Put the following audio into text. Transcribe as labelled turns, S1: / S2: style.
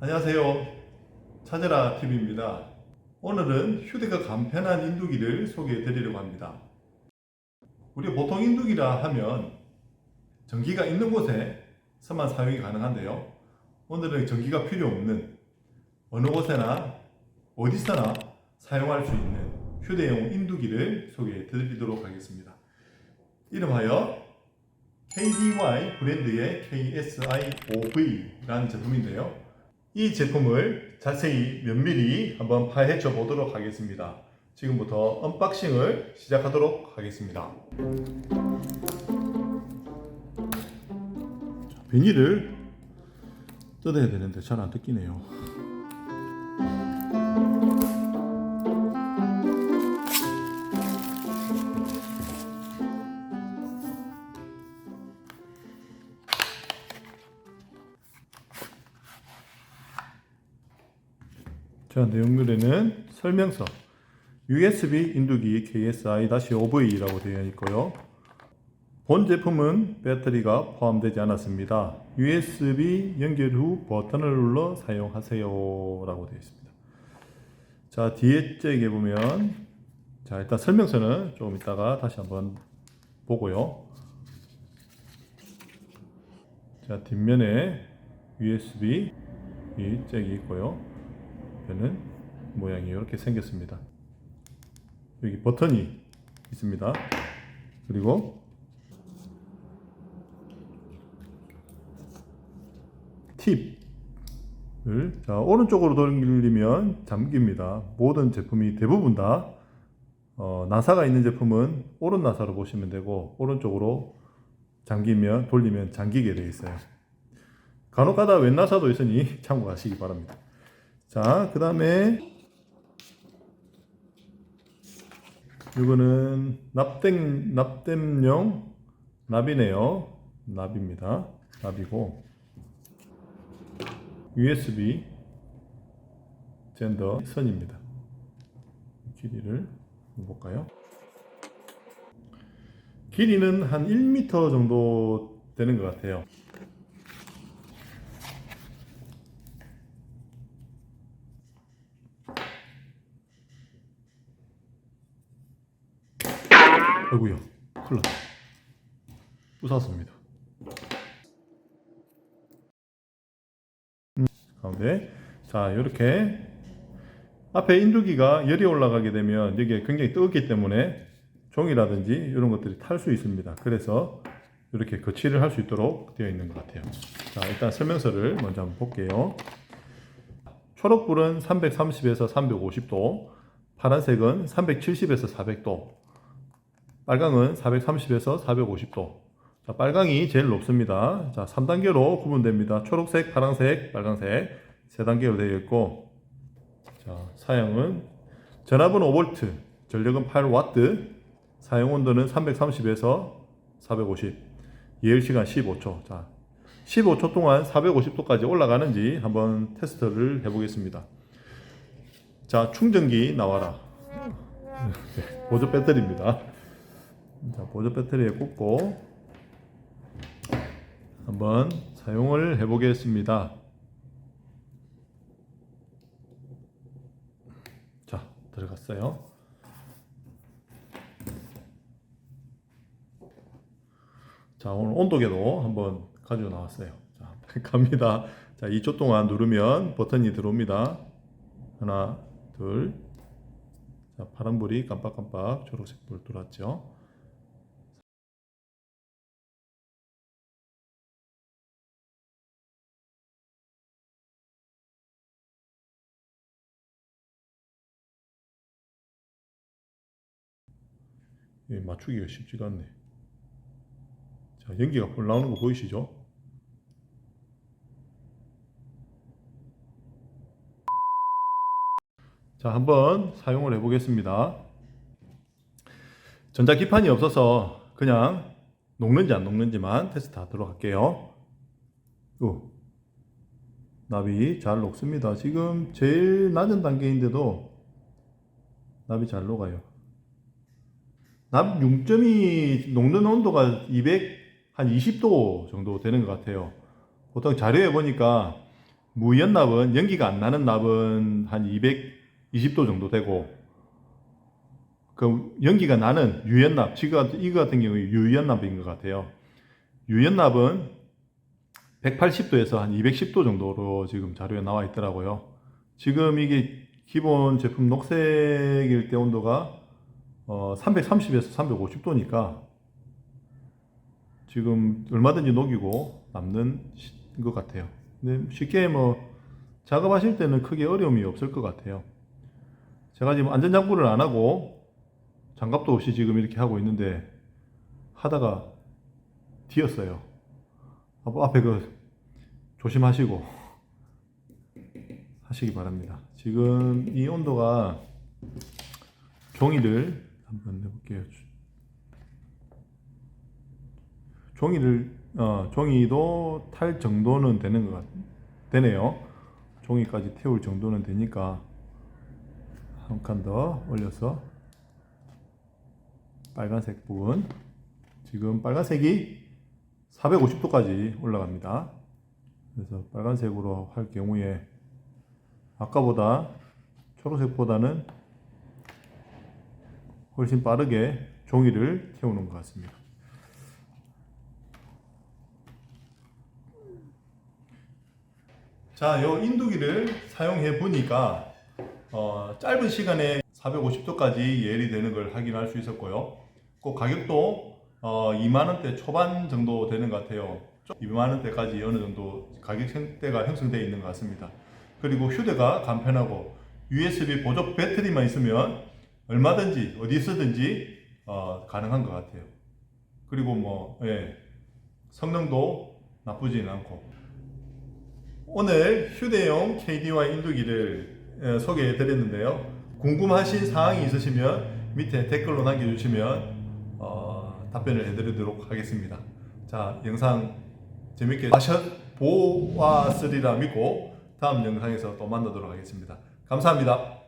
S1: 안녕하세요. 찾아라 TV입니다. 오늘은 휴대가 간편한 인두기를 소개해 드리려고 합니다. 우리 보통 인두기라 하면 전기가 있는 곳에서만 사용이 가능한데요. 오늘은 전기가 필요 없는 어느 곳에나 어디서나 사용할 수 있는 휴대용 인두기를 소개해 드리도록 하겠습니다. 이름하여 KDY 브랜드의 KSI5V라는 제품인데요. 이 제품을 자세히 면밀히 한번 파헤쳐 보도록 하겠습니다. 지금부터 언박싱을 시작하도록 하겠습니다. 자, 비닐을 뜯어야 되는데 잘 안 뜯기네요. 자, 내용물에는 설명서, USB 인두기 KSI-5V라고 되어 있고요. 본 제품은 배터리가 포함되지 않았습니다. USB 연결 후 버튼을 눌러 사용하세요. 라고 되어 있습니다. 자, 뒤에 짝에 보면, 자, 일단 설명서는 조금 이따가 다시 한번 보고요. 자, 뒷면에 USB 이 짝이 있고요. 는 모양이 이렇게 생겼습니다. 여기 버튼이 있습니다. 그리고 팁을 자, 오른쪽으로 돌리면 잠깁니다. 모든 제품이 대부분 다 어, 나사가 있는 제품은 오른 나사로 보시면 되고 오른쪽으로 잠기면 돌리면 잠기게 되어 있어요. 간혹가다 왼 나사도 있으니 참고하시기 바랍니다. 자, 그 다음에 이거는 납땜 납땜용 납이네요. 납입니다. 납이고 USB 젠더 선입니다. 길이를 볼까요? 길이는 한 1m 정도 되는 것 같아요. 아이고야, 큰일 났다. 부쉈습니다. 음, 가운데. 자, 이렇게 앞에 인두기가 열이 올라가게 되면 여기에 굉장히 뜨겁기 때문에 종이라든지 이런 것들이 탈 수 있습니다. 그래서 이렇게 거치를 할 수 있도록 되어 있는 것 같아요. 자, 일단 설명서를 먼저 한번 볼게요. 초록불은 330에서 350도, 파란색은 370에서 400도, 빨강은 430에서 450도. 자, 빨강이 제일 높습니다. 자, 3단계로 구분됩니다. 초록색, 파란색, 빨강색 세 단계로 되어 있고 자, 사용은 전압은 5V, 전력은 8W, 사용 온도는 330에서 450, 예열 시간 15초. 자, 15초 동안 450도까지 올라가는지 한번 테스트를 해보겠습니다. 자, 충전기 나와라. 네, 보조 배터리입니다. 자, 보조 배터리에 꽂고 한번 사용을 해 보겠습니다. 자, 들어갔어요. 자, 오늘 온도계도 한번 가지고 나왔어요. 자, 갑니다. 자, 2초 동안 누르면 버튼이 들어옵니다. 하나, 둘. 자, 파란불이 깜빡깜빡 초록색 불 들어왔죠. 예, 맞추기가 쉽지가 않네. 자, 연기가 펄 나오는 거 보이시죠? 자, 한번 사용을 해 보겠습니다. 전자기판이 없어서 그냥 녹는지 안 녹는지만 테스트 하도록 할게요. 오, 납이 잘 녹습니다. 지금 제일 낮은 단계인데도 납이 잘 녹아요. 납 융점이 녹는 온도가 200, 한 20도 정도 되는 것 같아요. 보통 자료에 보니까 무연납은 연기가 안 나는 납은 한 220도 정도 되고 그 연기가 나는 유연납 지금 이거 같은 경우 유연납인 것 같아요. 유연납은 180도에서 한 210도 정도로 지금 자료에 나와 있더라고요. 지금 이게 기본 제품 녹색일 때 온도가 어 330에서 350도니까 지금 얼마든지 녹이고 남는 시- 것 같아요. 근데 쉽게 뭐 작업하실 때는 크게 어려움이 없을 것 같아요. 제가 지금 안전장구를 안 하고 장갑도 없이 지금 이렇게 하고 있는데 하다가 뒤었어요. 앞- 앞에 그 조심하시고 하시기 바랍니다. 지금 이 온도가 종이를 한번 해볼게요. 종이를 어, 종이도 탈 정도는 되는 것 같, 되네요. 종이까지 태울 정도는 되니까 한 칸 더 올려서 빨간색 부분 지금 빨간색이 450도까지 올라갑니다. 그래서 빨간색으로 할 경우에 아까보다 초록색보다는 훨씬 빠르게 종이를 태우는 것 같습니다. 자, 요 인두기를 사용해 보니까 어, 짧은 시간에 450도까지 예리 되는 걸 확인할 수 있었고요. 그 가격도 어, 2만 원대 초반 정도 되는 것 같아요. 2만 원대까지 어느 정도 가격대가 형성되어 있는 것 같습니다. 그리고 휴대가 간편하고 USB 보조 배터리만 있으면 얼마든지 어디 쓰든지 어, 가능한 것 같아요. 그리고 뭐 예, 성능도 나쁘지는 않고 오늘 휴대용 KDY 인두기를 어, 소개해 드렸는데요. 궁금하신 사항이 있으시면 밑에 댓글로 남겨주시면 어, 답변을 해드리도록 하겠습니다. 자, 영상 재밌게 보았으리라 믿고 다음 영상에서 또 만나도록 하겠습니다. 감사합니다.